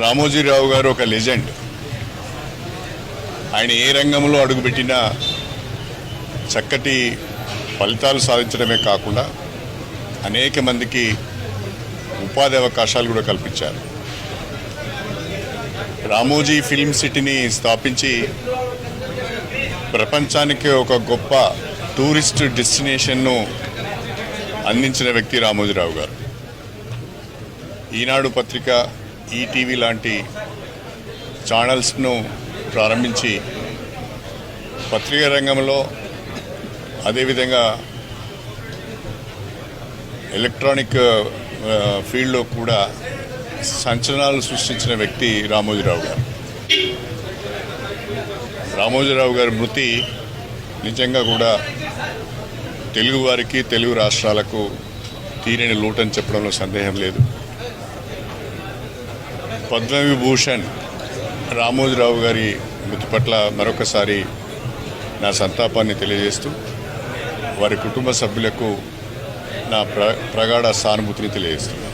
రామోజీరావు గారు ఒక లెజెండ్. ఆయన ఏ రంగంలో అడుగుపెట్టినా చక్కటి ఫలితాలు సాధించడమే కాకుండా అనేక మందికి ఉపాధి అవకాశాలు కూడా కల్పించారు. రామోజీ ఫిల్మ్ సిటీని స్థాపించి ప్రపంచానికి ఒక గొప్ప టూరిస్ట్ డెస్టినేషన్ను అందించిన వ్యక్తి రామోజీరావు గారు. ఈనాడు పత్రిక ఈటీవీ లాంటి ఛానల్స్ను ప్రారంభించి పత్రికా రంగంలో అదేవిధంగా ఎలక్ట్రానిక్ ఫీల్డ్లో కూడా సంచలనాలు సృష్టించిన వ్యక్తి రామోజీరావు గారు. రామోజీరావు గారి మృతి నిజంగా కూడా తెలుగు వారికి తెలుగు రాష్ట్రాలకు తీరని లోటని చెప్పడంలో సందేహం లేదు. పద్మవిభూషణ్ రామోజీరావు గారి మృతి పట్ల మరొకసారి నా సంతాపాన్ని తెలియజేస్తూ వారి కుటుంబ సభ్యులకు నా ప్ర ప్రగాఢ సానుభూతిని తెలియజేస్తున్నాను.